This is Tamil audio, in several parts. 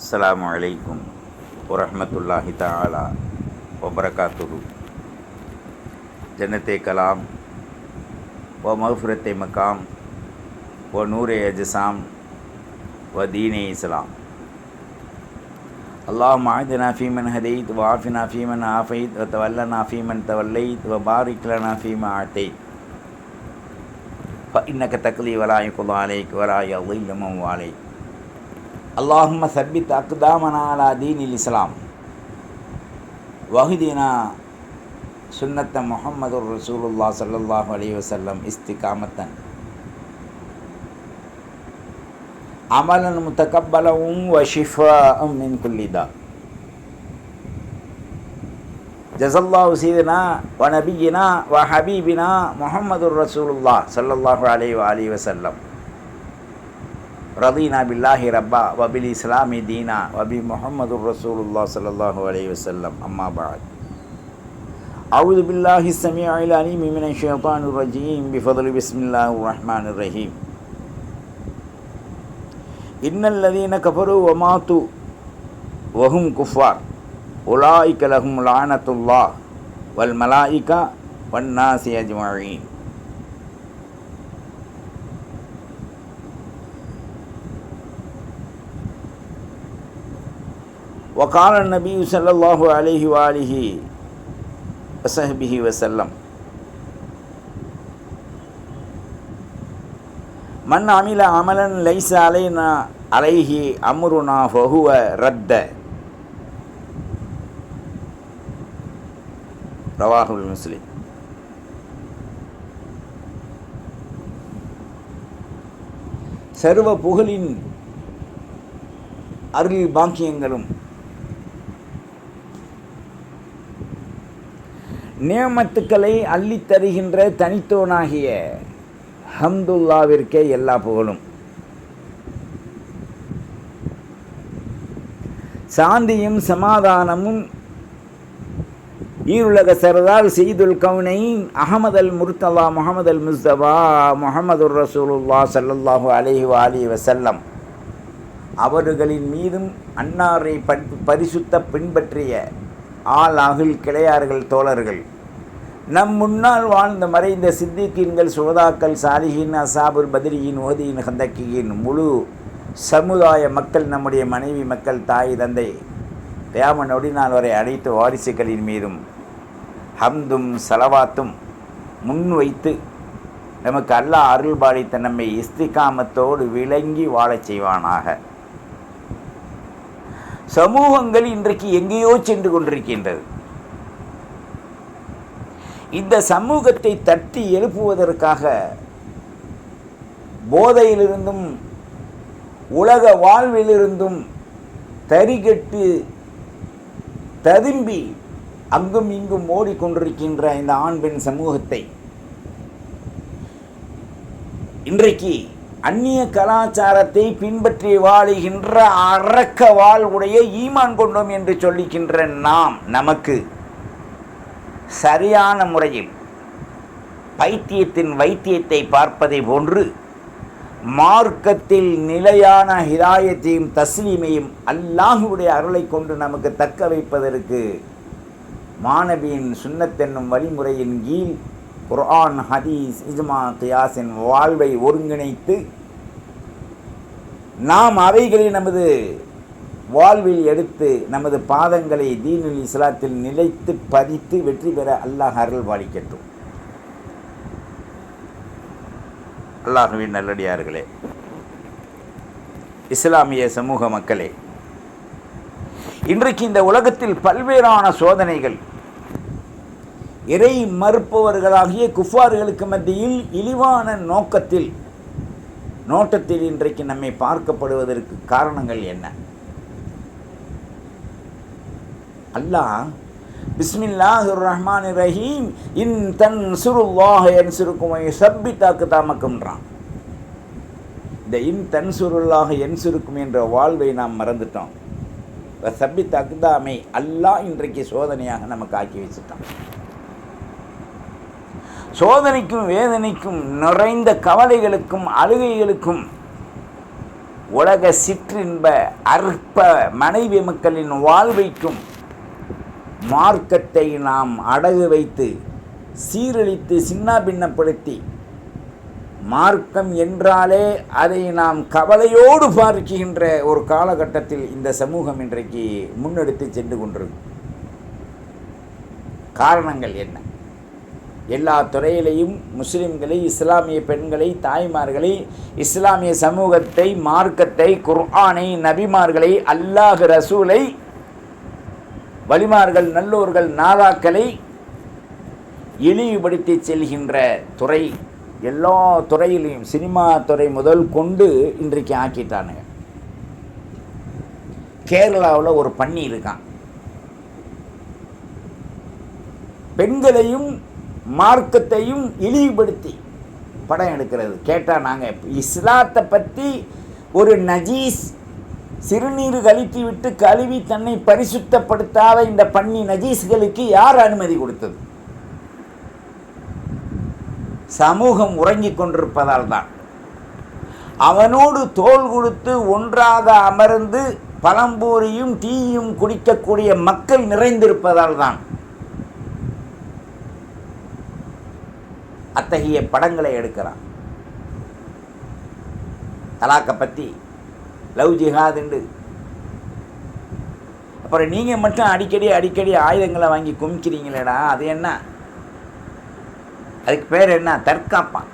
அஸ்ஸலாமு அலைக்கும் வரஹ்மத்துல்லாஹி தஆலா வபரகாத்துஹு ஜன்னத்தே கலாம் வ மஃபிரத்தை மக்காம் வ நூரே அஜசாம் வ தீனே இஸ்லாம் اللهم اهدنا فيمن هديت وعافنا فيمن عافيت وتولنا فيمن توليت وبارك لنا فيما اعطيت فانك تقضي ولا يقضى عليك ولا يضل من واليت اللهم ثبت أقدامنا على دين الإسلام. وأهدنا سنة محمد رسول الله صلى الله عليه وسلم استقامة. عملا متقبلا وشفاء من كل داء. جزا الله سيدنا ونبينا وحبيبنا محمد رسول الله صلى الله عليه وآله وسلم. رضينا بالله ربا وبالإسلام دينا وبمحمد رسول الله صلى الله عليه وسلم. أما بعد. أعوذ بالله السميع العليم من الشيطان الرجيم. بفضل بسم الله الرحمن الرحيم. إن الذين كفروا وماتوا وهم كفار. أولئك لهم لعنة الله والملائكة والناس أجمعين. ஒகால நபி சல்லாஹூ அலிஹி வாலிஹி வசஹபிஹி வசல்லம் மண் அமில அமலன் லைச அலைனா அலைஹி அமுருனா ஃபஹுவ ரத்த ரவாகுல் முஸ்லிம் சர்வ புகழின் அருள் பாக்கியங்களும் நியமத்துக்களை அள்ளித் தருகின்ற தனித்தோனாகிய ஹம்துல்லாவிற்கே எல்லா புகழும். சாந்தியும் சமாதானமும் ஈருலக சரதார் செய்துல் கவுனைன் அகமது அல் முர்தலா முகமது அல் முஸ்தபா முகமது ரசூலுல்லா சல்லல்லாஹு அலைஹி அலி வசல்லம் அவர்களின் மீதும் அன்னாரை பரிசுத்த பின்பற்றிய ஆள் அகில் கிளையார்கள் தோழர்கள். நம் முன்னால் வாழ்ந்த மறைந்த சித்திகீன்கள் சுகதாக்கள் சாலிஹின் அசாபுர் பதிரியின் ஓதியின் ஹந்தக்கியின் முழு சமுதாய மக்கள் நம்முடைய மனைவி மக்கள் தாய் தந்தை தேம நொடினால் வரை அனைத்து வாரிசுகளின் மீதும் ஹம்தும் சலவாத்தும் முன்வைத்து நமக்கு அல்லாஹ் அருள் பாலித்த நம்மை இஸ்திகாமத்தோடு விளங்கி வாழச் செய்வானாக. சமூகங்கள் இன்றைக்கு எங்கேயோ சென்று கொண்டிருக்கின்றது. இந்த சமூகத்தை தட்டி எழுப்புவதற்காக போதையிலிருந்தும் உலக வாழ்விலிருந்தும் தரிகட்டு ததும்பி அங்கும் இங்கும் ஓடிக்கொண்டிருக்கின்ற இந்த ஆண் பெண் சமூகத்தை இன்றைக்கு அந்நிய கலாச்சாரத்தை பின்பற்றி வாழுகின்ற அறக்க வாழ்வுடைய ஈமான் கொண்டோம் என்று சொல்லிக்கின்ற நாம் நமக்கு சரியான முறையில் பைத்தியத்தின் வைத்தியத்தை பார்ப்பதை போன்று மார்க்கத்தில் நிலையான ஹிதாயத்தையும் தஸ்லீமையும் அல்லாஹுடைய அருளை கொண்டு நமக்கு தக்க வைப்பதற்கு மாணவியின் சுண்ணத்தென்னும் வழிமுறையின் கீழ் குர்ஆன் ஹதீஸ் இஜ்மா கியாஸின் வாழ்வை ஒருங்கிணைத்து நாம் அவைகளை நமது வாழ்வில் எடுத்து நமது பாதங்களை தீனுல் இஸ்லாத்தில் நிலைத்து பதித்து வெற்றி பெற அல்லாஹ் அருள் பாலிக்கட்டும் அல்லாஹுவின் நல்லடியார்களே இஸ்லாமிய சமூக மக்களே இன்றைக்கு இந்த உலகத்தில் பல்வேறான சோதனைகள் இறை மறுப்பவர்களாகிய குஃபார்களுக்கு மத்தியில் இழிவான நோக்கத்தில் நோட்டத்தில் இன்றைக்கு நம்மை பார்க்கப்படுவதற்கு காரணங்கள் என்ன? அல்லாஹ் பிஸ்மில்லாஹ் ரஹ்மான் ரஹீம் இன் தன் சுருல்லாஹ் என் சுருக்குமை சப்பி தாக்கு தாமக்கும்ன்றான். இந்த இன் தன் சுருல்லாக என் சுருக்கும் என்ற வாழ்வை நாம் மறந்துட்டோம். சப்பி தாக்குதாமை அல்லாஹ் இன்றைக்கு சோதனையாக நமக்கு ஆக்கி வச்சுட்டான். சோதனைக்கும் வேதனைக்கும் நிறைந்த கவலைகளுக்கும் அழுகைகளுக்கும் உலக சிற்றின்ப அற்ப மனைவி மக்களின் வாழ்வைக்கும் மார்க்கத்தை நாம் அடகு வைத்து சீரழித்து சின்னாபின்னப்படுத்தி மார்க்கம் என்றாலே அதை நாம் கவலையோடு பார்க்கின்ற ஒரு காலகட்டத்தில் இந்த சமூகம் இன்றைக்கு முன்னெடுத்து சென்று கொண்டிருக்கு காரணங்கள் என்ன? எல்லா துறையிலையும் முஸ்லிம்களை இஸ்லாமிய பெண்களை தாய்மார்களை இஸ்லாமிய சமூகத்தை மார்க்கத்தை குர்ஆனை நபிமார்களை அல்லாஹ் ரசூலை வலிமார்கள் நல்லோர்கள் நாதாக்களை இழிவுபடுத்தி செல்கின்ற துறை எல்லா துறையிலையும் சினிமா துறை முதல் கொண்டு இன்றைக்கு ஆக்கிட்டானுங்க. கேரளாவில் ஒரு பண்ணி இருக்கான். பெண்களையும் மார்க்கத்தையும் இழிவுபடுத்தி படம் எடுக்கிறது. கேட்டால் நாங்கள் இஸ்லாத்தை பற்றி ஒரு நஜீஸ் சிறுநீர் கழித்துவிட்டு கழுவி தன்னை பரிசுத்தப்படுத்தாத இந்த பண்ணி நஜீஸ்களுக்கு யார் அனுமதி கொடுத்தது? சமூகம் உறங்கிக் கொண்டிருப்பதால் தான். அவனோடு தோல் கொடுத்து ஒன்றாக அமர்ந்து பழம்பூரியும் டீயும் குடிக்கக்கூடிய மக்கள் நிறைந்திருப்பதால் தான். அத்தகைய படங்களை எடுக்கிறான். தலாக்கை பற்றி லவ் ஜிஹாதுண்டு. அப்புறம் நீங்கள் மட்டும் அடிக்கடி அடிக்கடி ஆயுதங்களை வாங்கி குமிக்கிறீங்களேடா அது என்ன? அதுக்கு பேர் என்ன? தற்காப்பான்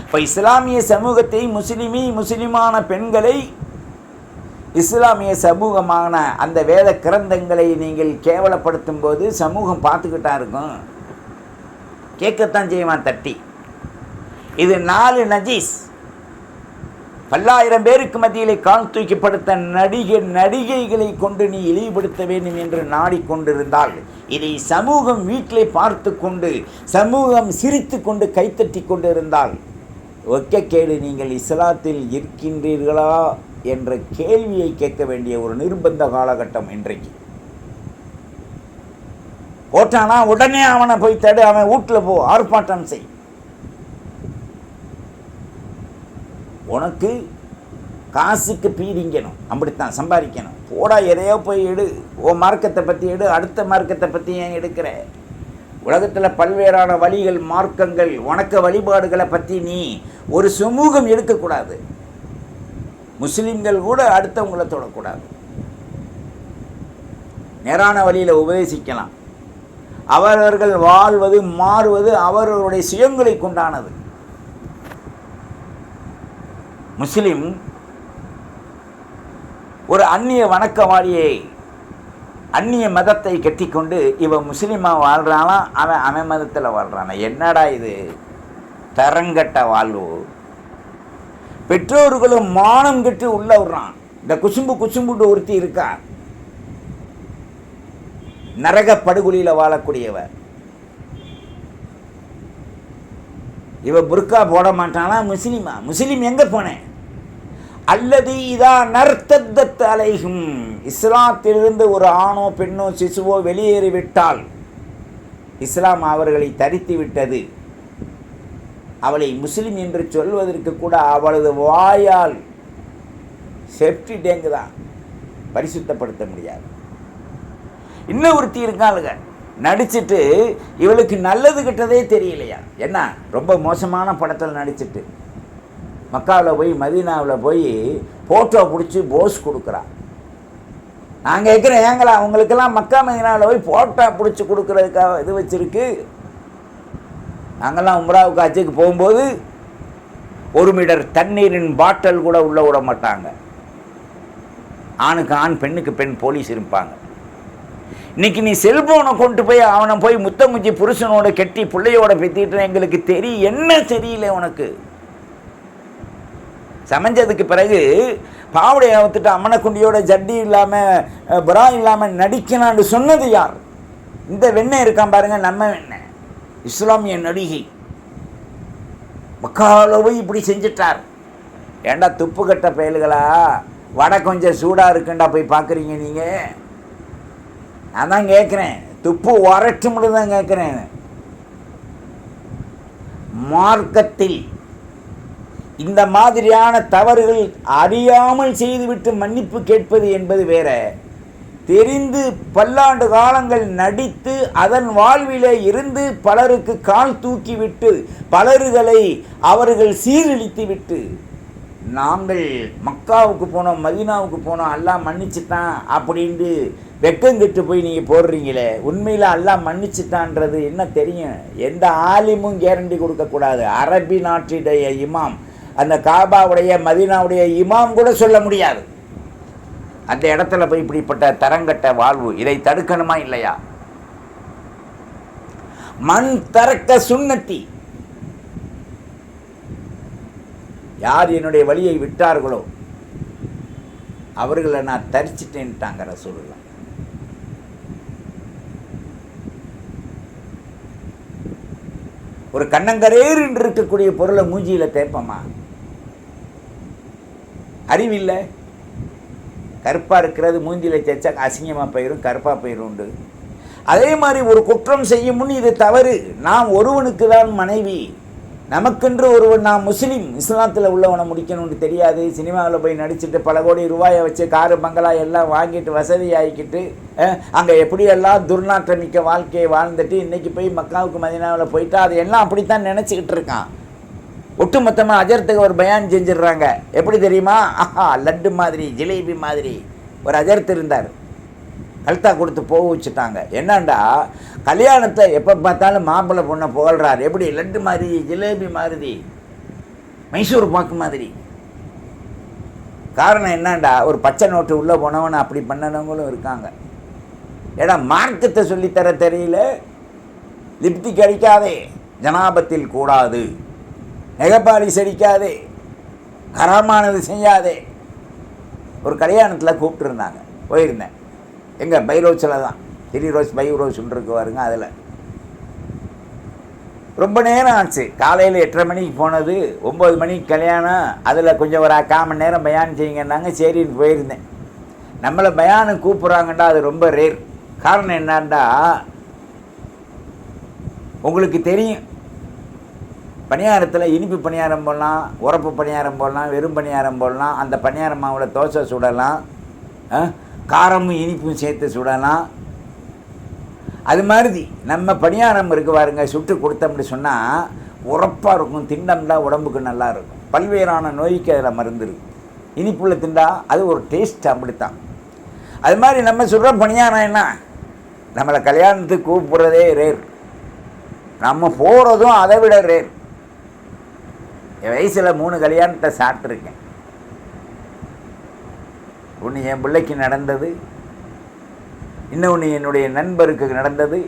இப்போ இஸ்லாமிய சமூகத்தை முஸ்லிமி முஸ்லிமான பெண்களை இஸ்லாமிய சமூகமான அந்த வேத கிரந்தங்களை நீங்கள் கேவலப்படுத்தும் போது சமூகம் பார்த்துக்கிட்டா இருக்கும். கேட்கத்தான் செய்வான் தட்டி. இது நாலு நஜீஸ். பல்லாயிரம் பேருக்கு மத்தியிலே கால் தூக்கிப்படுத்த நடிகை நடிகைகளை கொண்டு நீ இழிவுபடுத்த வேண்டும் என்று நாடிக்கொண்டிருந்தால் இதை சமூகம் வீட்டிலே பார்த்து கொண்டு சமூகம் சிரித்து கொண்டு கைத்தட்டி கொண்டு இருந்தால் ஒக்கக்கேடு நீங்கள் இஸ்லாத்தில் இருக்கின்றீர்களா? என்ற கேள்வியை கேட்க வேண்டிய ஒரு நிர்பந்த காலகட்டம் இன்றைக்கு. போட்டானா? உடனே அவனை போய் தடு அவன் வீட்டில் போ ஆர்ப்பாட்டம் செய். உனக்கு காசுக்கு பீதிங்கணும். அப்படித்தான் சம்பாதிக்கணும். போடா எதையோ போய் எடு. ஓ மார்க்கத்தை பற்றி எடு. அடுத்த மார்க்கத்தை பற்றி ஏன் எடுக்கிற? உலகத்தில் பல்வேறான வழிகள் மார்க்கங்கள் வணக்க வழிபாடுகளை பற்றி நீ ஒரு சமூகம் எடுக்கக்கூடாது. முஸ்லீம்கள் கூட அடுத்தவங்களை தொடக்கூடாது. நேரான வழியில் உபதேசிக்கலாம். அவரவர்கள் வாழ்வது மாறுவது அவர்களுடைய சுயங்களை கொண்டானது. முஸ்லிம் ஒரு அந்நிய வணக்கவாளியை அந்நிய மதத்தை கட்டிக்கொண்டு இவன் முஸ்லீமாக வாழ்கிறானா அவன் அவன் மதத்தில் வாழ்கிறானா என்னடா இது? தரங்கட்ட வாழ்வு. பெற்றோர்களும் மானம் கெட்டு உள்ள விடுறான். இந்த குசும்பு குசும்புண்டு ஒருத்தி இருக்கா? நரக படுகொலியில் வாழக்கூடியவர் இவ புர்கா போட மாட்டானா? முஸ்லீமா. முஸ்லீம் எங்கே போனேன்? அல்லது இதா நர்த்தத்த அலைகும் இஸ்லாத்திலிருந்து ஒரு ஆணோ பெண்ணோ சிசுவோ வெளியேறிவிட்டால் இஸ்லாம் அவர்களை தரித்து விட்டது அவளை முஸ்லீம் என்று சொல்வதற்கு கூட அவளது வாயால் செப்டி டேங்கு தான் பரிசுத்தப்படுத்த முடியாது. இன்னும் ஒருத்தி இருக்காளுங்க. நடிச்சுட்டு இவளுக்கு நல்லது கிட்டதே தெரியலையா? என்ன? ரொம்ப மோசமான படத்தில் நடிச்சிட்டு. மக்காவில் போய் மதீனாவில் போய் ஃபோட்டோ பிடிச்சி போஸ் கொடுக்குறா நான் கேட்குறேன் ஏங்களா அவங்களுக்கெல்லாம் மக்கா மதினாவில் போய் ஃபோட்டோ பிடிச்சி கொடுக்குறதுக்காக இது வச்சுருக்கு? நாங்கள்லாம் உம்ராவுக்கு அச்சுக்கு போகும்போது ஒரு மீட்டர் தண்ணீரின் பாட்டில் கூட உள்ளே விட மாட்டாங்க. ஆணுக்கு ஆண் பெண்ணுக்கு பெண் போலீஸ் இருப்பாங்க. இன்னைக்கு நீ செல்போனை கொண்டு போய் அவனை போய் முத்தங்குச்சி புருஷனோட கெட்டி பிள்ளையோட பெத்திட்டு எங்களுக்கு தெரியும் என்ன தெரியல உனக்கு? சமைஞ்சதுக்கு பிறகு பாவடை அவுத்துட்டு அம்மனக்குண்டியோட ஜட்டி இல்லாமல் புறா இல்லாமல் நடிக்கணும்னு சொன்னது யார்? இந்த வெண்ணெய் இருக்கான் பாருங்கள் நம்ம வெண்ணெய். இஸ்லாமிய நடிகை. மக்காலவு இப்படி செஞ்சிட்டார். ஏண்டா துப்பு கட்ட பயல்களா? வடை கொஞ்சம் சூடாக இருக்குண்டா போய் பார்க்குறீங்க நீங்கள் நான் தான் கேட்குறேன் துப்பு வரட்டும்னு தான் கேட்குறேன் மார்க்கத்தில் இந்த மாதிரியான தவறுகள் அறியாமல் செய்துவிட்டு மன்னிப்பு கேட்பது என்பது வேற. தெரிந்து பல்லாண்டு காலங்கள் நடித்து அதன் வாழ்விலே இருந்து பலருக்கு கால் தூக்கிவிட்டு பலர்களை அவர்கள் சீரழித்து விட்டு நாங்கள் மக்காவுக்கு போனோம் மதீனாவுக்கு போனோம் எல்லாம் மன்னிச்சுட்டான் அப்படின்ட்டு வெக்கங்கிட்டு போய் நீங்கள் போடுறீங்களே உண்மையில் எல்லாம் மன்னிச்சுட்டான்றது என்ன தெரியும்? எந்த ஆலிமும் கேரண்டி கொடுக்கக்கூடாது. அரபி நாட்டுடைய இமாம் அந்த காபாவுடைய மதீனாவுடைய இமாம் கூட சொல்ல முடியாது. அந்த இடத்துல போய் இப்படிப்பட்ட தரங்கட்ட வாழ்வு இதை தடுக்கணுமா இல்லையா? மண் தரக்க சுண்ணத்தி. யார் என்னுடைய வழியை விட்டார்களோ அவர்களை நான் தரிச்சிட்டேன்ட்டாங்க ரசூலுல்லாஹ். ஒரு கண்ணங்கரேர் என்று இருக்கக்கூடிய பொருளை மூஞ்சியில தேப்பமா அறிவில்லை. கருப்பாக இருக்கிறது மூஞ்சியில் தேய்ச்சா அசிங்கமாக போயிடும் கருப்பாக போயிடும் உண்டு. அதே மாதிரி ஒரு குற்றம் செய்யும் முன் இது தவறு. நாம் ஒருவனுக்கு தான் மனைவி. நமக்கென்று ஒருவன் நான் முஸ்லீம். இஸ்லாத்தில் உள்ளவனை முடிக்கணும்னு தெரியாது. சினிமாவில் போய் நடிச்சுட்டு பல கோடி ரூபாயை வச்சு காரு பங்களா எல்லாம் வாங்கிட்டு வசதி ஆகிக்கிட்டு அங்கே எப்படியெல்லாம் துர்நாற்றமிக்க வாழ்க்கையை வாழ்ந்துட்டு இன்றைக்கி போய் மக்காவுக்கு மதினாவில் போயிட்டா அது எல்லாம் அப்படித்தான் நினச்சிக்கிட்டு இருக்கான். ஒட்டுமொத்தமாக அஜர்த்துக்கு ஒரு பயான் செஞ்சிடுறாங்க. எப்படி தெரியுமா? ஆஹா லட்டு மாதிரி ஜிலேபி மாதிரி ஒரு அஜர்த்து இருந்தார். கழுத்தா கொடுத்து போக வச்சுட்டாங்க. என்னண்டா? கல்யாணத்தை எப்போ பார்த்தாலும் மாப்பிள்ளை பொண்ணை புகழ்றார். எப்படி? லட்டு மாதிரி ஜிலேபி மாதிரி. மைசூர் பாக்கு மாதிரி. காரணம் என்னண்டா? ஒரு பச்சை நோட்டு உள்ளே போனவனை அப்படி பண்ணனவங்களும் இருக்காங்க. ஏன்னா மார்க்கத்தை சொல்லித்தர தெரியல. லிப்டிக் அடிக்காதே. ஜனாபத்தில் கூடாது. நெகப்பாலிஸ் செடிக்காதே ஹராமானது செய்யாதே. ஒரு கல்யாணத்தில் கூப்பிட்டுருந்தாங்க போயிருந்தேன். எங்கே பைரோஸில் தான். திரி ரோஸ் பை ரோஸ்ன்னு இருக்கு பாருங்க அதில். ரொம்ப நேரம் ஆச்சு. காலையில் எட்டரை மணிக்கு போனது ஒம்பது மணிக்கு கல்யாணம். அதில் கொஞ்சம் ஒரு கால் மணி நேரம் பயான் செய்யுங்கன்னாங்க சரின்னு போயிருந்தேன். நம்மளை பயானு கூப்பிட்றாங்கண்டா அது ரொம்ப ரேர் காரணம் என்னான்டா உங்களுக்கு தெரியும். பணியாரத்தில் இனிப்பு பணியாரம் போடலாம் உரப்பு பணியாரம் போடலாம் வெறும் பணியாரம் போடலாம் அந்த பணியாரம் மாவில் தோசை சுடலாம் ஆ, காரமும் இனிப்பும் சேர்த்து சுடலாம். அது மாதிரி நம்ம பணியாரம் இருக்கு பாருங்க சுட்டு கொடுத்தோம்னு சொன்னால் உரப்பாக இருக்கும் திண்டம்னா உடம்புக்கு நல்லா இருக்கும். பல்வேறான நோய்க்கு அதில் மருந்து இருக்கு. இனிப்புள்ள திண்டா அது ஒரு டேஸ்ட் அப்படித்தான். அது மாதிரி நம்ம சுடுற பணியாரம் என்ன? நம்மளை கல்யாணத்துக்கு கூப்பிட்றதே ரேர் நம்ம போகிறதும் அதை விட ரேர் என் வயசில் மூணு கல்யாணத்தை சாப்பிட்ருக்கேன் ஒன்று என் பிள்ளைக்கு நடந்தது இன்னொன்று என்னுடைய நண்பருக்கு நடந்தது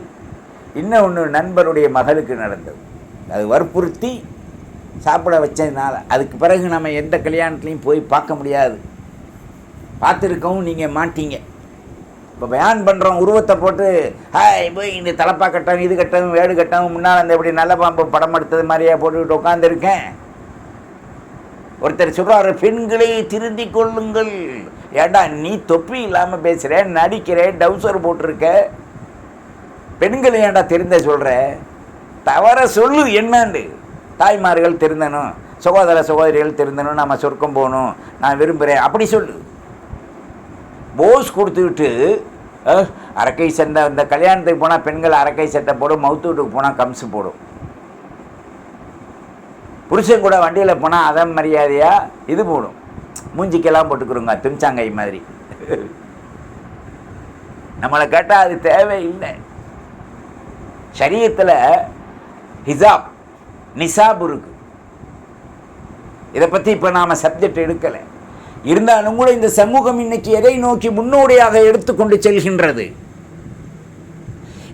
இன்னொன்று நண்பருடைய மகளுக்கு நடந்தது. அது வற்புறுத்தி சாப்பிட வச்சதுனால அதுக்கு பிறகு நம்ம எந்த கல்யாணத்துலேயும் போய் பார்க்க முடியாது. பார்த்துருக்கவும் நீங்கள் மாட்டீங்க. இப்போ பயான் பண்ணுறோம் உருவத்தை போட்டு ஹாய் போய் இந்த தலப்பா கட்டவும் இது கட்டவும் வேடு கட்டவும் முன்னால் அந்த இப்படி நல்ல பாம்பு படம் எடுத்தது மாதிரியே போட்டுக்கிட்டு உட்காந்துருக்கேன் ஒருத்தர் சொல்கிறாரு பெண்களை திருந்தி கொள்ளுங்கள். ஏண்டா நீ தொப்பி இல்லாமல் பேசுகிற நடிக்கிற டவுசர் போட்டிருக்க. பெண்களை ஏன்டா தெரிந்த சொல்கிற தவற சொல்லு என்னண்டு? தாய்மார்கள் திருந்தணும் சகோதர சகோதரிகள் திருந்தணும் நம்ம சொர்க்கம் போகணும் நான் விரும்புகிறேன் அப்படி சொல்லு. போஸ் கொடுத்துக்கிட்டு அரக்கை சண்டை இந்த கல்யாணத்துக்கு போனால் பெண்கள் அரக்கை சட்டை போடும் மவுத்து வீட்டுக்கு போனால் கம்சு போடும். புருஷன் கூட வண்டியில் போனால் அதன் மரியாதையாக இது போடும். மூஞ்சிக்கெல்லாம் போட்டுக்கிறோங்க தும்சாங்கை மாதிரி. நம்மளை கேட்டால் அது தேவையில்லை. சரீரத்தில் ஹிசாப் நிசாப் இருக்கு. இதை பற்றி இப்போ நாம் சப்ஜெக்ட் எடுக்கலை. இருந்தாலும் கூட இந்த சமூகம் இன்னைக்கு எதை நோக்கி முன்னோடியாக எடுத்துக்கொண்டு செல்கின்றது?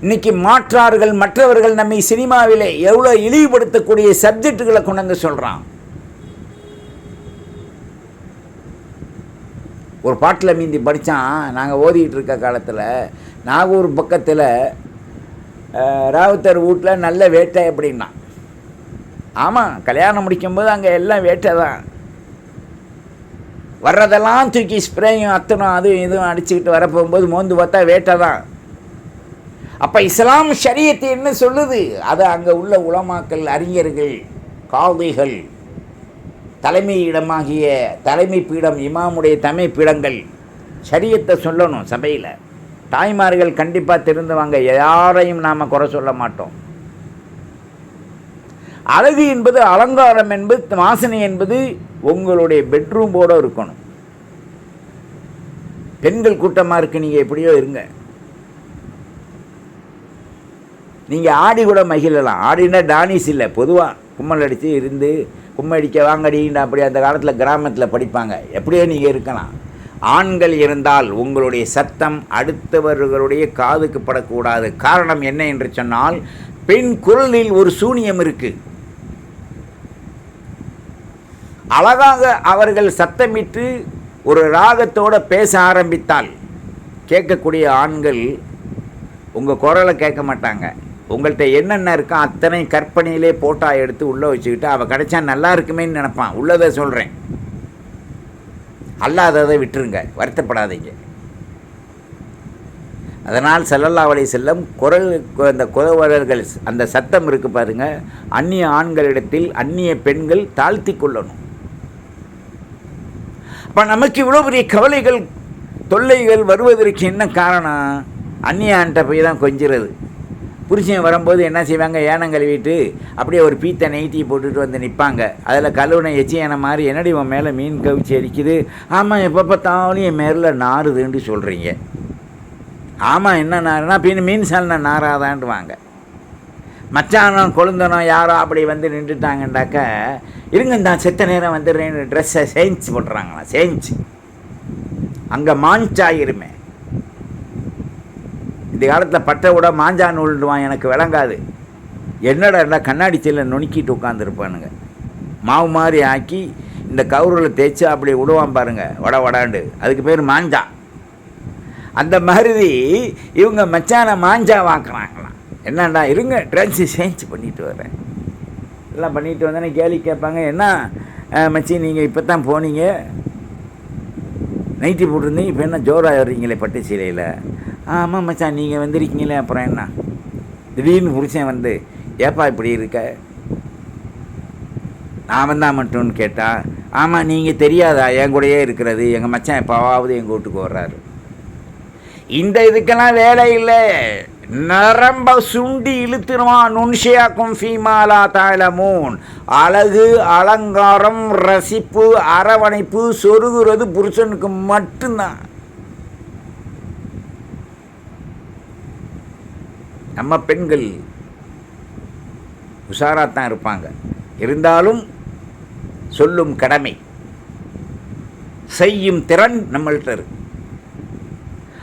இன்னைக்கு மாற்றார்கள் மற்றவர்கள் நம்மை சினிமாவிலே எவ்வளோ இழிவுபடுத்தக்கூடிய சப்ஜெக்டுகளை கொண்டு வந்து சொல்கிறான் ஒரு பாட்டில் மீந்தி படித்தான் நாங்கள் ஓதிக்கிட்டு இருக்க காலத்தில் நாகூர் பக்கத்தில் ராவுத்தர் வீட்டில் நல்ல வேட்டை அப்படின்னா. ஆமாம் கல்யாணம் முடிக்கும்போது அங்கே எல்லாம் வேட்டை தான். வர்றதெல்லாம் தூக்கி ஸ்ப்ரேயும் அத்தனும் அதுவும் இதுவும் அடிச்சுக்கிட்டு வர போகும்போது மோந்து பார்த்தா வேட்டை தான். அப்போ இஸ்லாம் ஷரியத்து என்ன சொல்லுது? அது அங்கே உள்ள உலமாக்கள் அறிஞர்கள் காவிகள் தலைமை இடமாகிய தலைமை பீடம் இமாமுடைய தலைமை பீடங்கள் சரியத்தை சொல்லணும் சபையில். தாய்மார்கள் கண்டிப்பாக திருந்துவாங்க யாரையும் நாம் குறை சொல்ல மாட்டோம். அழகு என்பது அலங்காரம் என்பது வாசனை என்பது உங்களுடைய பெட்ரூமோடு இருக்கணும். பெண்கள் கூட்டமாக இருக்கு நீங்கள் எப்படியோ இருங்க. நீங்கள் ஆடி கூட மகிழலாம். ஆடினா டானிஸ் இல்லை பொதுவாக கும்மல் அடித்து இருந்து கும்மடிக்க வாங்கடின்னு அப்படி அந்த காலத்தில் கிராமத்தில் படிப்பாங்க. எப்படியோ நீங்கள் இருக்கலாம். ஆண்கள் இருந்தால் உங்களுடைய சத்தம் அடுத்தவர்களுடைய காதுக்கு படக்கூடாது. காரணம் என்ன என்று சொன்னால் பெண் குரலில் ஒரு சூனியம் இருக்கு. அழகாக அவர்கள் சத்தமிட்டு ஒரு ராகத்தோடு பேச ஆரம்பித்தால் கேட்கக்கூடிய ஆண்கள் உங்கள் குரலை கேட்க மாட்டாங்க. உங்கள்கிட்ட என்னென்ன இருக்கோ அத்தனை கற்பனையிலே போட்டா எடுத்து உள்ளே வச்சுக்கிட்டு அவள் கிடைச்சா நல்லா இருக்குமேன்னு நினப்பான். உள்ளதை சொல்கிறேன் அல்லாததை விட்டுருங்க. வருத்தப்படாதீங்க. அதனால் செல்லல்லா செல்லும் குரல் அந்த குதவர்கள் அந்த சத்தம் இருக்கு பாருங்க. அந்நிய ஆண்களிடத்தில் அந்நிய பெண்கள் தாழ்த்தி கொள்ளணும். அப்போ நமக்கு இவ்வளோ பெரிய கவலைகள் தொல்லைகள் வருவதற்கு என்ன காரணம்? அந்நிய ஆண்ட போய் தான் கொஞ்சிறது. புருஷன் வரும்போது என்ன செய்வாங்க? ஏனம் கழுவிட்டு அப்படியே ஒரு பீத்தை நெய்த்தி போட்டுட்டு வந்து நிற்பாங்க அதில் கழுவுன எச்சியான மாதிரி என்னடி உன் மேலே மீன் கவிச்சு அடிக்குது ஆமாம் எப்போ பார்த்தாலும் என் மேலே நாறுதுன்னு சொல்கிறீங்க ஆமாம் என்ன நாருனா பின் மீன் சாலின நாராதான்டுவாங்க மச்சானம் கொழுந்தனம் யாரோ அப்படி வந்து நின்றுட்டாங்கண்டாக்க இருங்க தான் செத்த நேரம் வந்துடுறேன்னு ட்ரெஸ்ஸை சேஞ்ச் பண்ணுறாங்களா சேஞ்ச். அங்கே மாஞ்சாயிருமே இந்த காலத்தில் பட்டை விட மாஞ்சா நூல்டுவான் எனக்கு விளங்காது. என்னடா கண்ணாடி செல்ல நுணுக்கிட்டு உட்காந்துருப்பானுங்க மாவு மாதிரி ஆக்கி இந்த கவுரில் தேய்ச்சி அப்படி விடுவான் பாருங்கள் வட வடாண்டு. அதுக்கு பேர் மாஞ்சா. அந்த மாதிரி இவங்க மச்சான மாஞ்சா வாக்குறாங்களாம். என்னடா இருங்க ட்ரென்ஸு சேஞ்ச் பண்ணிட்டு வரேன் எல்லாம் பண்ணிட்டு வந்தோன்னே கேலி கேட்பாங்க என்ன மச்சி நீங்கள் இப்போ தான் போனீங்க? நைட்டி போட்டிருந்தீங்க இப்போ என்ன ஜோராக வர்றீங்களே பட்டு சீலையில் ஆமாம் மச்சான் நீங்கள் வந்திருக்கீங்களே அப்புறம் என்ன? திடீர்னு புருஷன் வந்து ஏப்பா இப்படி இருக்க? நான் வந்தால் மட்டும்னு கேட்டால் ஆமாம் நீங்கள் தெரியாதா? என் கூடயே இருக்கிறது. எங்கள் மச்சான் எப்பாவது எங்கள் வீட்டுக்கு வர்றாரு. இந்த இதுக்கெல்லாம் வேலை இல்லை. நரம்ப சுண்டி இழுத்துருவான் நுண்ஷியாக்கும் ஃபீமாலா தாயலமூன். அழகு அலங்காரம் ரசிப்பு அரவணைப்பு சொருகுறது புருஷனுக்கு மட்டும்தான். நம்ம பெண்கள் உஷாராக தான் இருப்பாங்க. இருந்தாலும் சொல்லும் கடமை செய்யும் திறன் நம்மள்கிட்ட இருக்கு.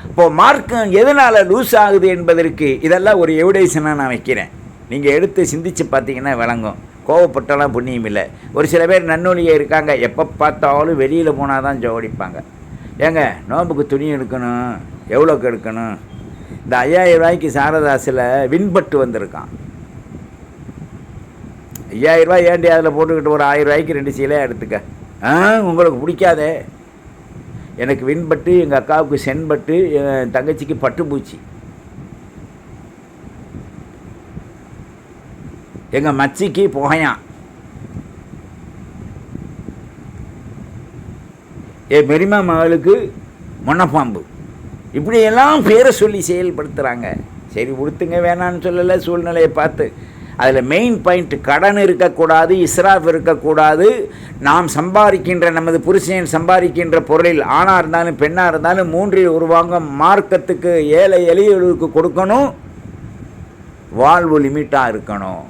இப்போ மார்க்கம் எதனால் லூஸ் ஆகுது என்பதற்கு இதெல்லாம் ஒரு எவிடேஷனாக நான் வைக்கிறேன். நீங்கள் எடுத்து சிந்திச்சு பார்த்தீங்கன்னா விளங்கும். கோவப்பட்டெல்லாம் புண்ணியம் இல்லை. ஒரு சில பேர் நன்னொலியே இருக்காங்க. எப்போ பார்த்தாலும் வெளியில் போனால் தான் ஜோடிப்பாங்க. ஏங்க நோம்புக்கு துணி எடுக்கணும் எவ்வளோக்கு எடுக்கணும்? இந்த ஐயாயிரம் ரூபாய்க்கு சாரதாசில் விண்பட்டு வந்திருக்கான். ஐயாயிரம் ரூபாய் ஏண்டி அதில் போட்டுக்கிட்டு ஒரு ஆயிரம் ரூபாய்க்கு ரெண்டு சீலையாக எடுத்துக்க? ஆ உங்களுக்கு பிடிக்காதே? எனக்கு விண்பட்டு எங்கள் அக்காவுக்கு செண்பட்டு என் தங்கச்சிக்கு பட்டுப்பூச்சி. எங்கள் மச்சிக்கு புகையான். என் பெரியம்மா மகளுக்கு முன்னப்பாம்பு. இப்படியெல்லாம் பேரை சொல்லி செயல்படுத்துகிறாங்க சரி உடுத்துங்க வேணான்னு சொல்லலை சூழ்நிலையை பார்த்து. அதில் மெயின் பாயிண்ட் கடன் இருக்கக்கூடாது இஸ்ராஃப் இருக்கக்கூடாது. நாம் சம்பாதிக்கின்ற நமது புருஷன் சம்பாதிக்கின்ற பொருளில் ஆணாக இருந்தாலும் பெண்ணாக இருந்தாலும் மூன்றில் உருவாங்க மார்க்கத்துக்கு ஏழை எளியவர்களுக்கு கொடுக்கணும். வாழ்வு லிமிட்டாக இருக்கணும்.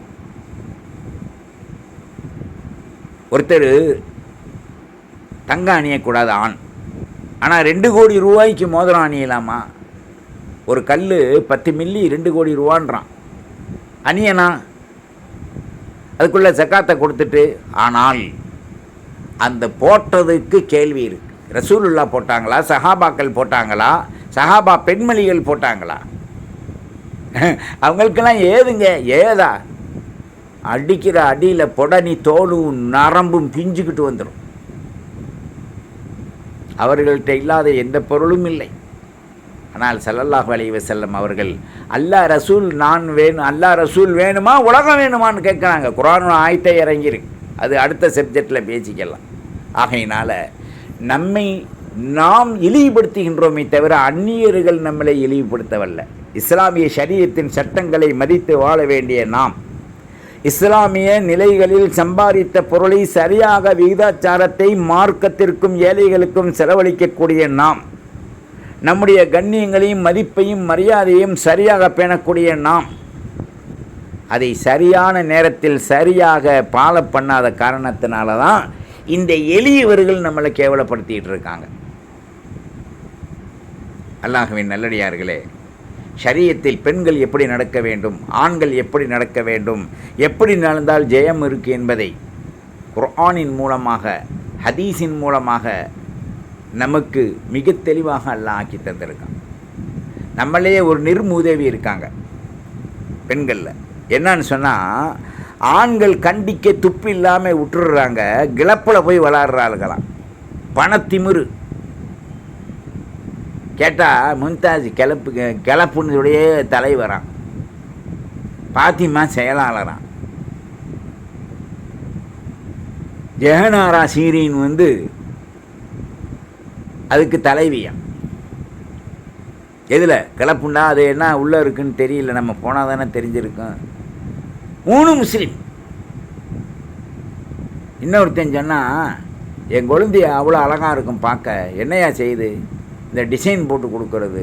ஒருத்தர் தங்கம் அணியக்கூடாது ஆண். ஆனால் ரெண்டு கோடி ரூபாய்க்கு மோதிரம் அணியலாமா? ஒரு கல் பத்து மில்லி ரெண்டு கோடி ரூபான்றான். அணியனா? அதுக்குள்ளே ஜக்காத்தை கொடுத்துட்டு ஆனால் அந்த போட்டதுக்கு கேள்வி இருக்கு. ரசூலுல்லா போட்டாங்களா? சஹாபாக்கள் போட்டாங்களா? சஹாபா பெண்மணிகள் போட்டாங்களா? அவங்களுக்கெல்லாம் ஏதுங்க? ஏதா? அடிக்கிற அடியில் புடனி தோலும் நரம்பும் பிஞ்சுக்கிட்டு வந்துடும் அவர்கள்ட்ட இல்லாத எந்த பொருளும் இல்லை. ஆனால் ஸல்லல்லாஹு வலைவ செல்லம் அவர்கள் அல்லாஹ் ரசூல் நான் வேணும் அல்லாஹ் ரசூல் வேணுமா உலகம் வேணுமான்னு கேட்குறாங்க. குரான் ஆயத்தை இறங்கியிருக்கு அது அடுத்த சப்ஜெக்டில் பேசிக்கலாம். ஆகையினால் நம்மை நாம் இழிவுபடுத்துகின்றோமே தவிர அந்நியர்கள் நம்மளை இழிவுபடுத்தவல்ல. இஸ்லாமிய சரீரத்தின் சட்டங்களை மதித்து வாழ வேண்டிய நாம் இஸ்லாமிய நிலைகளில் சம்பாதித்த பொருளை சரியாக விகிதாச்சாரத்தை மார்க்கத்திற்கும் ஏழைகளுக்கும் செலவழிக்கக்கூடிய நாம் நம்முடைய கண்ணியங்களையும் மதிப்பையும் மரியாதையும் சரியாக பேணக்கூடிய நாம் அதை சரியான நேரத்தில் சரியாக பால பண்ணாத காரணத்தினால தான் இந்த எளியவர்கள் நம்மளை கேவலப்படுத்திகிட்டு இருக்காங்க. அல்லாஹுவின் நல்லடியார்களே ஷரியத்தில் பெண்கள் எப்படி நடக்க வேண்டும் ஆண்கள் எப்படி நடக்க வேண்டும் எப்படி நடந்தால் ஜெயம் இருக்கு என்பதை குர்ஆனின் மூலமாக ஹதீஸின் மூலமாக நமக்கு மிக தெளிவாக எல்லாம் ஆக்கி தந்திருக்கான். நம்மளே ஒரு நிர்மூதேவி இருக்காங்க பெண்களில். என்னன்னு சொன்னால் ஆண்கள் கண்டிக்க துப்பு இல்லாமல் விட்டுடுறாங்க கிளப்பில் போய் விளாட்றாளுகளாம் பணத்திமிரு. கேட்டால் மும்தாஜ் கிளப்பு கிளப்புனுடைய தலைவரான் பாத்திமா செயலாளரான் ஜெகனாரா சீரின் வந்து அதுக்கு தலைவியம். எதில்? கிளப்புண்டா அது என்ன உள்ளே இருக்குன்னு தெரியல. நம்ம போனால் தானே தெரிஞ்சிருக்கோம். மூணு முஸ்லீம். இன்னொருத்தன் சொன்னால் என் குழந்தை அவ்வளோ அழகாக இருக்கும் பார்க்க. என்னையா செய்யுது இந்த டிசைன் போட்டு கொடுக்கறது.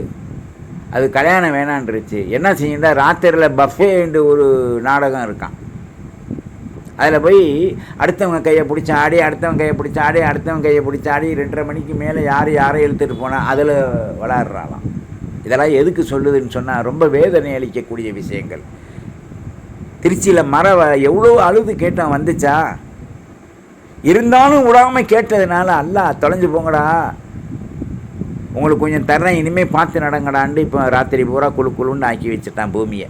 அது கல்யாணம் வேணான்ருச்சு என்ன செய்யுண்டா ராத்திரியில் பஃபேன்ட்டு ஒரு நாடகம் இருக்கான் அதில் போய் அடுத்தவங்க கையை பிடிச்சி ஆடி அடுத்தவங்க கையை பிடிச்சி ஆடி அடுத்தவங்க கையை பிடிச்சி ஆடி ரெண்டரை மணிக்கு மேலே யார் யாரை இழுத்துட்டு போனால் அதில் விளாட்றாளாம். இதெல்லாம் எதுக்கு சொல்லுதுன்னு சொன்னால் ரொம்ப வேதனை அளிக்கக்கூடிய விஷயங்கள். திருச்சியில் மர எவ்வளோ அழுது கேட்டான் வந்துச்சா? இருந்தாலும் விடாமல் கேட்டதுனால அல்லா தொலைஞ்சு போங்கடா. உங்களுக்கு கொஞ்சம் தர்றேன் இனிமேல் பார்த்து நடங்கடான்ட்டு இப்போ ராத்திரி பூரா குழு குழுன்னு ஆக்கி வச்சுட்டான் பூமியை.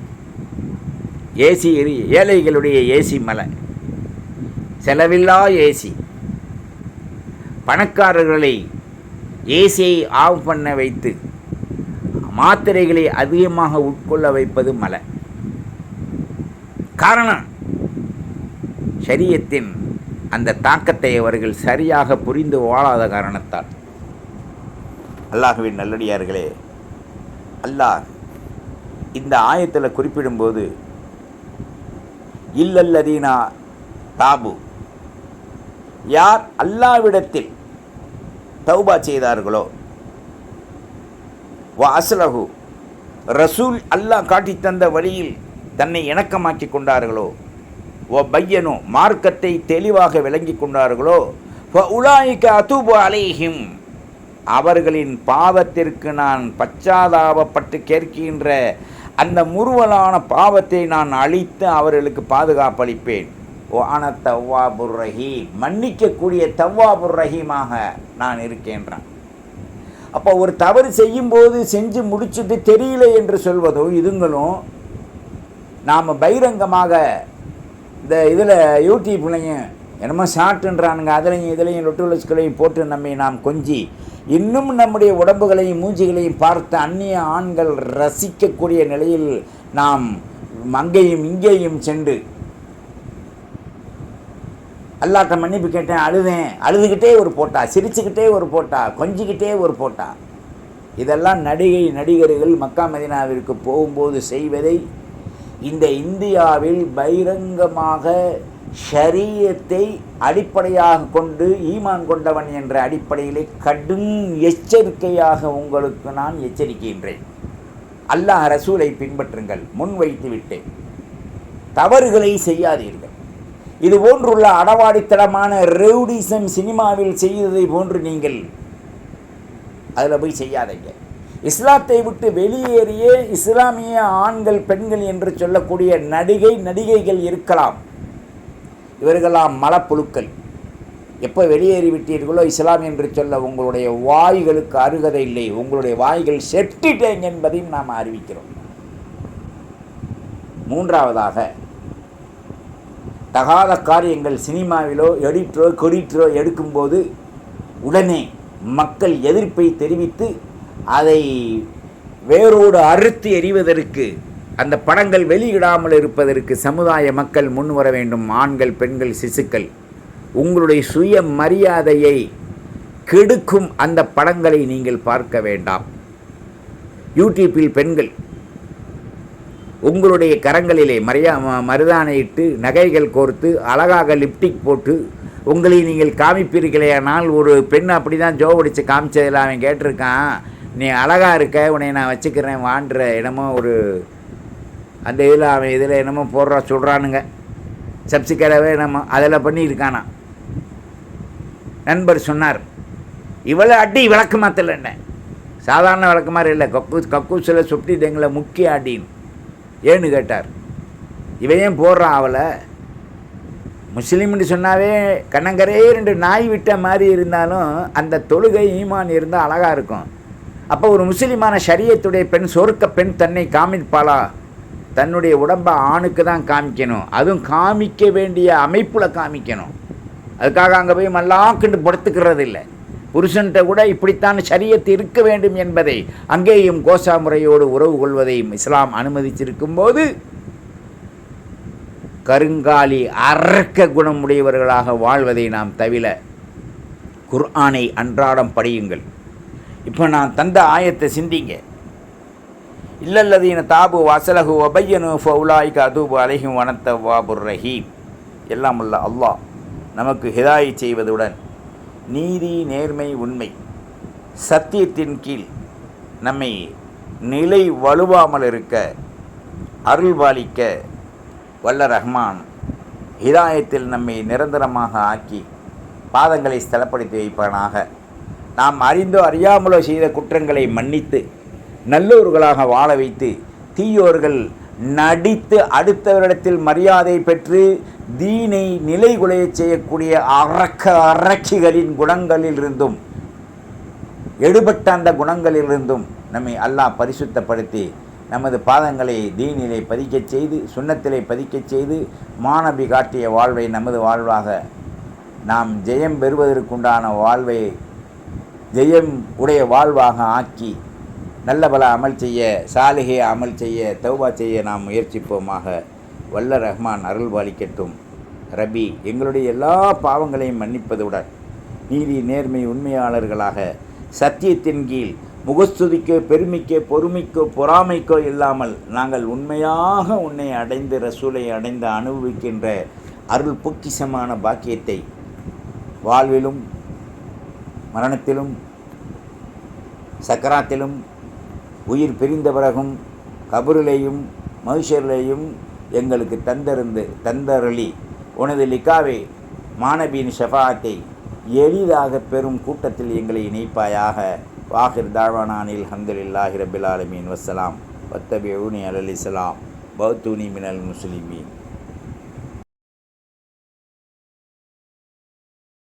ஏசி ஏழைகளுடைய ஏசி மலை. செலவில்லா ஏசி. பணக்காரர்களை ஏசியை ஆஃப் பண்ண வைத்து மாத்திரைகளை அதிகமாக உட்கொள்ள வைப்பது மலை. காரணம் சரியத்தின் அந்த தாக்கத்தை அவர்கள் சரியாக புரிந்து வாழாத காரணத்தால். அல்லாஹுவின் நல்லடியார்களே அல்லாஹ் இந்த ஆயத்தில் குறிப்பிடும்போது இல்லல்லதீனா தாபு. யார் அல்லாவிடத்தில் தௌபா செய்தார்களோ வா அஸ்லஹு ரசூல் அல்லாஹ் காட்டித் தந்த வழியில் தன்னை இணக்கமாக்கி கொண்டார்களோ ஓ பையனோ மார்க்கத்தை தெளிவாக விளங்கி கொண்டார்களோ உலாய்க்கு அதுபு அலேஹிம். அவர்களின் பாவத்திற்கு நான் பச்சாதாபப்பட்டு கேட்கின்ற அந்த முறுவலான பாவத்தை நான் அழித்து அவர்களுக்கு பாதுகாப்பளிப்பேன். ஓ ஆன தவ்வாபுர் ரஹீம். மன்னிக்கக்கூடிய தவ்வாபுர் ரஹீமாக நான் இருக்கின்றான். அப்போ ஒரு தவறு செய்யும்போது செஞ்சு முடிச்சுட்டு தெரியல என்று சொல்வதோ இதுங்களும் நாம் பகிரங்கமாக இந்த இதில் யூடியூப்லையும் என்னமோ ஷார்ட்டுன்றானுங்க அதுலையும் இதுலையும் லொட்டுலஸ்களையும் போட்டு நம்மை நாம் கொஞ்சி இன்னும் நம்முடைய உடம்புகளையும் மூஞ்சிகளையும் பார்த்து அந்நிய ஆண்கள் ரசிக்கக்கூடிய நிலையில் நாம் அங்கேயும் இங்கேயும் சென்று அல்லாட்ட மன்னிப்பு கேட்டேன் அழுதேன். அழுதுகிட்டே ஒரு போட்டா சிரிச்சுக்கிட்டே ஒரு போட்டா கொஞ்சிக்கிட்டே ஒரு போட்டா. இதெல்லாம் நடிகை நடிகர்கள் மக்கா மதினாவிற்கு போகும்போது செய்வதை இந்த இந்தியாவில் பகிரங்கமாக ஷரியத்தை அடிப்படையாக கொண்டு ஈமான் கொண்டவன் என்ற அடிப்படையிலே கடும் எச்சரிக்கையாக உங்களுக்கு நான் எச்சரிக்கின்றேன். அல்லாஹ் ரசூலை பின்பற்றுங்கள் முன்வைத்து விட்டேன். தவறுகளை செய்யாதீர்கள். இது போன்றுள்ள அடவாடித்தனமான ரெவுடிசம் சினிமாவில் செய்ததை போன்று நீங்கள் அதில் போய் செய்யாதீங்க. இஸ்லாத்தை விட்டு வெளியேறிய இஸ்லாமிய ஆண்கள் பெண்கள் என்று சொல்லக்கூடிய நடிகை நடிகைகள் இருக்கலாம். இவர்களாம் மலப்புழுக்கள். எப்போ வெளியேறி விட்டீர்களோ இஸ்லாம் என்று சொல்ல உங்களுடைய வாய்களுக்கு அருகதை இல்லை. உங்களுடைய வாய்கள் செட்டிட்டேங்க என்பதையும் நாம் அறிவிக்கிறோம். மூன்றாவதாக தகாத காரியங்கள் சினிமாவிலோ எடிட்டரோ கொடிட்டரோ எடுக்கும்போது உடனே மக்கள் எதிர்ப்பை தெரிவித்து அதை வேரோடு அறுத்து எறிவதற்கு அந்த படங்கள் வெளியிடாமல் இருப்பதற்கு சமுதாய மக்கள் முன் வர வேண்டும். ஆண்கள் பெண்கள் சிசுக்கள். உங்களுடைய சுய மரியாதையை கெடுக்கும் அந்த படங்களை நீங்கள் பார்க்க வேண்டாம். யூடியூப்பில் பெண்கள். உங்களுடைய கரங்களிலே மரியா மருதானையிட்டு நகைகள் கோர்த்து அழகாக லிப்டிக் போட்டு உங்களை நீங்கள் காமிப்பீர்களேனால் ஒரு பெண் அப்படி தான் ஜோ அடித்து காமிச்சதில் அவன் கேட்டிருக்கான். நீ அழகாக இருக்க உன்னை நான் வச்சுக்கிறேன் வான்ற இடமோ ஒரு அந்த இதில் அவன் இதில் என்னமோ போடுறா சொல்கிறானுங்க சப்சிக்கரவே என்னமோ அதில் பண்ணியிருக்கானா. நண்பர் சொன்னார் இவ்வளோ அடி விளக்கு மாத்தல என்ன? சாதாரண விளக்கு மாதிரி இல்லை கக்கூஸ் கக்கூஸில் சுப்டி டெங்கில் முக்கிய அடின்னு. ஏன்னு கேட்டார். இவன் ஏன் போடுறான் அவளை? முஸ்லீம்னு சொன்னாவே கண்ணங்கரே ரெண்டு நாய் விட்ட மாதிரி இருந்தாலும் அந்த தொழுகை ஈமான் இருந்தால் அழகாக இருக்கும். அப்போ ஒரு முஸ்லீமான சரியத்துடைய பெண் சொருக்க பெண் தன்னை காமிப்பாளா? தன்னுடைய உடம்பை ஆணுக்கு தான் காமிக்கணும். அதுவும் காமிக்க வேண்டிய அமைப்பில் காமிக்கணும். அதுக்காக அங்கே போய் மல்லாக்குண்டு படுத்துக்கிறது இல்லை புருஷன்கிட்ட கூட இப்படித்தான் சரியத்து இருக்க வேண்டும் என்பதை அங்கேயும் கோசா முறையோடு உறவு கொள்வதையும் இஸ்லாம் அனுமதிச்சிருக்கும் போது கருங்காலி அரக்க குணமுடையவர்களாக வாழ்வதை நாம் தவிர குர்ஆனை அன்றாடம் படியுங்கள். இப்போ நான் தந்த ஆயத்தை சிந்திங்க. இல்லல்லதீன தாபு வசலகு ஒபையனு ஃபவுலாய்க்கு அதூபு அலைஹும் வனத்த வாபுர் ரஹீம். எல்லாம் உள்ள அல்லாஹ் நமக்கு ஹிதாயை செய்வதுடன் நீதி நேர்மை உண்மை சத்தியத்தின் கீழ் நம்மை நிலை வலுவாமல் இருக்க அருள்பாலிக்க வல்ல ரஹ்மான் ஹிதாயத்தில் நம்மை நிரந்தரமாக ஆக்கி பாதங்களை ஸ்தலப்படுத்தி வைப்பானாக. நாம் அறிந்தோ அறியாமலோ செய்த குற்றங்களை மன்னித்து நல்லோர்களாக வாழ வைத்து தீயோர்கள் நடித்து அடுத்தவரிடத்தில் மரியாதை பெற்று தீனை நிலைகுலையச் செய்யக்கூடிய அரக்க அரக்கிகளின் குணங்களிலிருந்தும் எடுபட்ட அந்த குணங்களிலிருந்தும் நம்மை அல்லாஹ் பரிசுத்தப்படுத்தி நமது பாதங்களை தீனிலே பதிக்கச் செய்து சுண்ணத்திலே பதிக்கச் செய்து மாணவி காட்டிய வாழ்வை நமது வாழ்வாக நாம் ஜெயம் பெறுவதற்குண்டான வாழ்வை ஜெயம் உடைய வாழ்வாக ஆக்கி நல்ல பல அமல் செய்ய சாலிகை அமல் செய்ய தௌபா செய்ய நாம் முயற்சிப்போமாக. வல்ல ரஹ்மான் அருள் பாலிக்கட்டும். ரபி எங்களுடைய எல்லா பாவங்களையும் மன்னிப்பதுடன் நீதி நேர்மை உண்மையாளர்களாக சத்தியத்தின் கீழ் முகஸ்துதிக்கோ பெருமைக்கோ பொறுமைக்கோ பொறாமைக்கோ இல்லாமல் நாங்கள் உண்மையாக உன்னை அடைந்து ரசூலை அடைந்து அனுபவிக்கின்ற அருள் பொக்கிசமான பாக்கியத்தை வாழ்விலும் மரணத்திலும் சக்கராத்திலும் உயிர் பிரிந்த பிறகும் கபரிலேயும் மகிஷர்லேயும் எங்களுக்கு தந்தருந்து தந்தரளி. உனது லிக்காவே மாணவியின் ஷஃபாத்தை எளிதாக பெறும் கூட்டத்தில் எங்களை இணைப்பாயாக. வாஹிர் தாழ்வானானில் ஹம்துலில்லாஹி ரபில் ஆலமீன். வசலாம் வத்தபியூனி அலல் இஸ்லாம். பௌத்தூனி மினல் முஸ்லிமீன்.